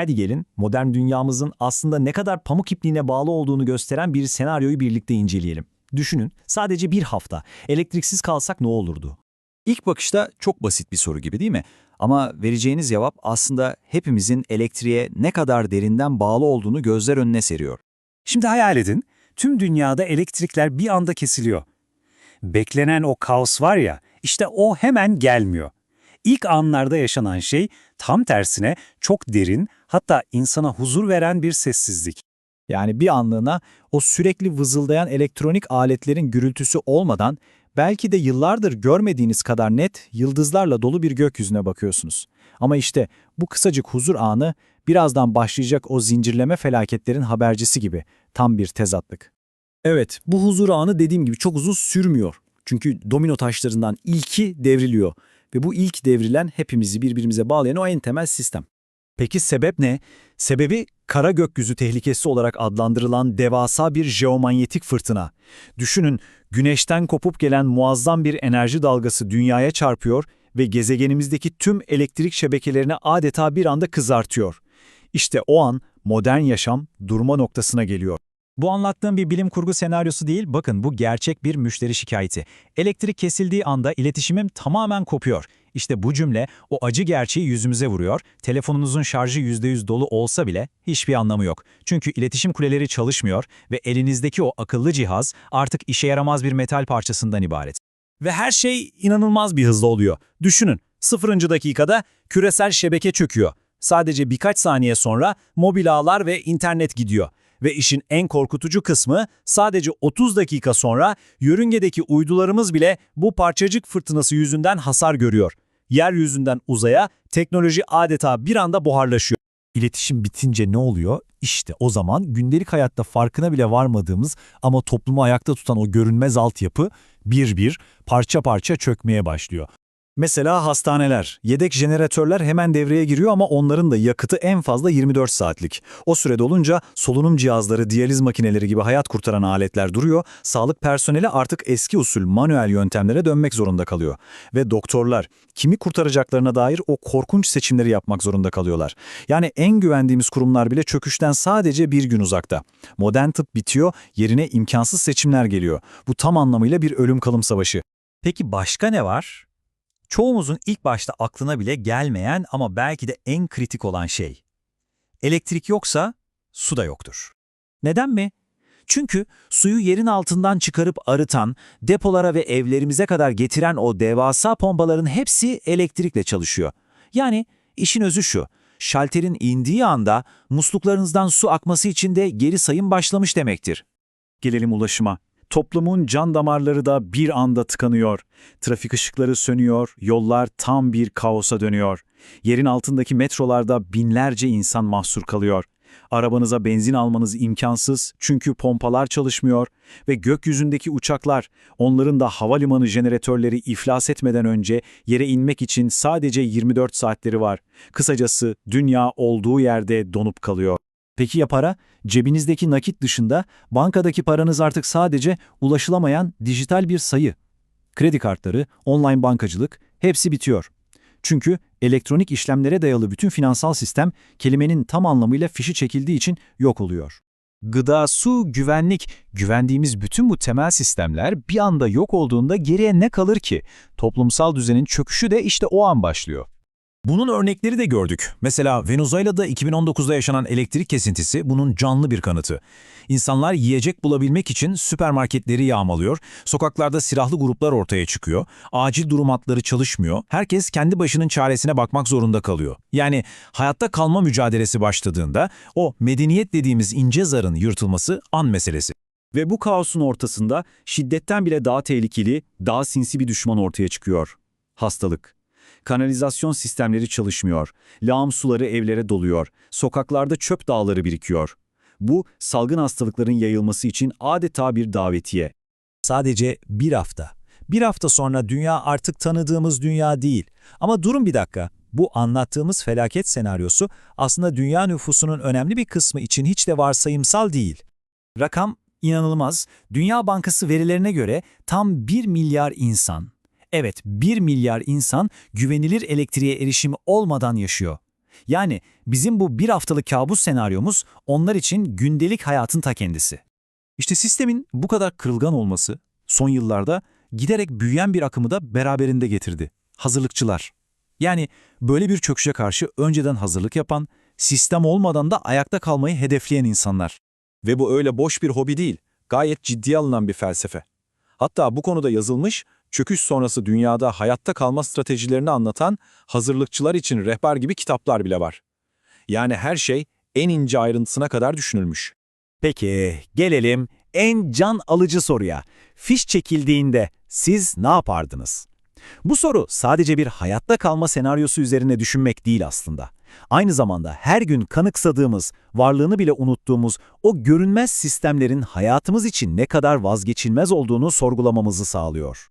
Hadi gelin modern dünyamızın aslında ne kadar pamuk ipliğine bağlı olduğunu gösteren bir senaryoyu birlikte inceleyelim. Düşünün sadece bir hafta elektriksiz kalsak ne olurdu? İlk bakışta çok basit bir soru gibi değil mi? Ama vereceğiniz cevap aslında hepimizin elektriğe ne kadar derinden bağlı olduğunu gözler önüne seriyor. Şimdi hayal edin, tüm dünyada elektrikler bir anda kesiliyor. Beklenen o kaos var ya, işte o hemen gelmiyor. İlk anlarda yaşanan şey tam tersine çok derin, hatta insana huzur veren bir sessizlik. Yani bir anlığına o sürekli vızıldayan elektronik aletlerin gürültüsü olmadan belki de yıllardır görmediğiniz kadar net yıldızlarla dolu bir gökyüzüne bakıyorsunuz. Ama işte bu kısacık huzur anı birazdan başlayacak o zincirleme felaketlerin habercisi gibi tam bir tezatlık. Evet, bu huzur anı dediğim gibi çok uzun sürmüyor. Çünkü domino taşlarından ilki devriliyor ve bu ilk devrilen hepimizi birbirimize bağlayan o en temel sistem. Peki sebep ne? Sebebi kara gökyüzü tehlikesi olarak adlandırılan devasa bir jeomanyetik fırtına. Düşünün, güneşten kopup gelen muazzam bir enerji dalgası dünyaya çarpıyor ve gezegenimizdeki tüm elektrik şebekelerini adeta bir anda kızartıyor. İşte o an modern yaşam durma noktasına geliyor. Bu anlattığım bir bilim kurgu senaryosu değil, bakın bu gerçek bir müşteri şikayeti. Elektrik kesildiği anda iletişimim tamamen kopuyor. İşte bu cümle o acı gerçeği yüzümüze vuruyor. Telefonunuzun şarjı %100 dolu olsa bile hiçbir anlamı yok. Çünkü iletişim kuleleri çalışmıyor ve elinizdeki o akıllı cihaz artık işe yaramaz bir metal parçasından ibaret. Ve her şey inanılmaz bir hızla oluyor. Düşünün, sıfırıncı dakikada küresel şebeke çöküyor. Sadece birkaç saniye sonra mobil ağlar ve internet gidiyor. Ve işin en korkutucu kısmı sadece 30 dakika sonra yörüngedeki uydularımız bile bu parçacık fırtınası yüzünden hasar görüyor. Yeryüzünden uzaya teknoloji adeta bir anda buharlaşıyor. İletişim bitince ne oluyor? İşte o zaman gündelik hayatta farkına bile varmadığımız ama toplumu ayakta tutan o görünmez altyapı bir bir parça parça çökmeye başlıyor. Mesela hastaneler, yedek jeneratörler hemen devreye giriyor ama onların da yakıtı en fazla 24 saatlik. O sürede olunca solunum cihazları, diyaliz makineleri gibi hayat kurtaran aletler duruyor, sağlık personeli artık eski usul manuel yöntemlere dönmek zorunda kalıyor. Ve doktorlar kimi kurtaracaklarına dair o korkunç seçimleri yapmak zorunda kalıyorlar. Yani en güvendiğimiz kurumlar bile çöküşten sadece bir gün uzakta. Modern tıp bitiyor, yerine imkansız seçimler geliyor. Bu tam anlamıyla bir ölüm kalım savaşı. Peki başka ne var? Çoğumuzun ilk başta aklına bile gelmeyen ama belki de en kritik olan şey. Elektrik yoksa su da yoktur. Neden mi? Çünkü suyu yerin altından çıkarıp arıtan, depolara ve evlerimize kadar getiren o devasa pompaların hepsi elektrikle çalışıyor. Yani işin özü şu, şalterin indiği anda musluklarınızdan su akması için de geri sayım başlamış demektir. Gelelim ulaşıma. Toplumun can damarları da bir anda tıkanıyor. Trafik ışıkları sönüyor, yollar tam bir kaosa dönüyor. Yerin altındaki metrolarda binlerce insan mahsur kalıyor. Arabanıza benzin almanız imkansız çünkü pompalar çalışmıyor ve gökyüzündeki uçaklar, onların da havalimanı jeneratörleri iflas etmeden önce yere inmek için sadece 24 saatleri var. Kısacası dünya olduğu yerde donup kalıyor. Peki ya para? Cebinizdeki nakit dışında bankadaki paranız artık sadece ulaşılamayan dijital bir sayı. Kredi kartları, online bankacılık hepsi bitiyor. Çünkü elektronik işlemlere dayalı bütün finansal sistem kelimenin tam anlamıyla fişi çekildiği için yok oluyor. Gıda, su, güvenlik, güvendiğimiz bütün bu temel sistemler bir anda yok olduğunda geriye ne kalır ki? Toplumsal düzenin çöküşü de işte o an başlıyor. Bunun örnekleri de gördük. Mesela Venezuela'da 2019'da yaşanan elektrik kesintisi bunun canlı bir kanıtı. İnsanlar yiyecek bulabilmek için süpermarketleri yağmalıyor, sokaklarda silahlı gruplar ortaya çıkıyor, acil durum hatları çalışmıyor, herkes kendi başının çaresine bakmak zorunda kalıyor. Yani hayatta kalma mücadelesi başladığında o medeniyet dediğimiz ince zarın yırtılması an meselesi. Ve bu kaosun ortasında şiddetten bile daha tehlikeli, daha sinsi bir düşman ortaya çıkıyor. Hastalık. Kanalizasyon sistemleri çalışmıyor. Lağım suları evlere doluyor. Sokaklarda çöp dağları birikiyor. Bu salgın hastalıkların yayılması için adeta bir davetiye. Sadece bir hafta. Bir hafta sonra dünya artık tanıdığımız dünya değil. Ama durun bir dakika. Bu anlattığımız felaket senaryosu aslında dünya nüfusunun önemli bir kısmı için hiç de varsayımsal değil. Rakam inanılmaz. Dünya Bankası verilerine göre tam 1 milyar insan Evet, 1 milyar insan güvenilir elektriğe erişimi olmadan yaşıyor. Yani bizim bu bir haftalık kabus senaryomuz onlar için gündelik hayatın ta kendisi. İşte sistemin bu kadar kırılgan olması son yıllarda giderek büyüyen bir akımı da beraberinde getirdi. Hazırlıkçılar. Yani böyle bir çöküşe karşı önceden hazırlık yapan, sistem olmadan da ayakta kalmayı hedefleyen insanlar. Ve bu öyle boş bir hobi değil, gayet ciddiye alınan bir felsefe. Hatta bu konuda yazılmış, çöküş sonrası dünyada hayatta kalma stratejilerini anlatan hazırlıkçılar için rehber gibi kitaplar bile var. Yani her şey en ince ayrıntısına kadar düşünülmüş. Peki gelelim en can alıcı soruya. Fiş çekildiğinde siz ne yapardınız? Bu soru sadece bir hayatta kalma senaryosu üzerine düşünmek değil aslında. Aynı zamanda her gün kanıksadığımız, varlığını bile unuttuğumuz o görünmez sistemlerin hayatımız için ne kadar vazgeçilmez olduğunu sorgulamamızı sağlıyor.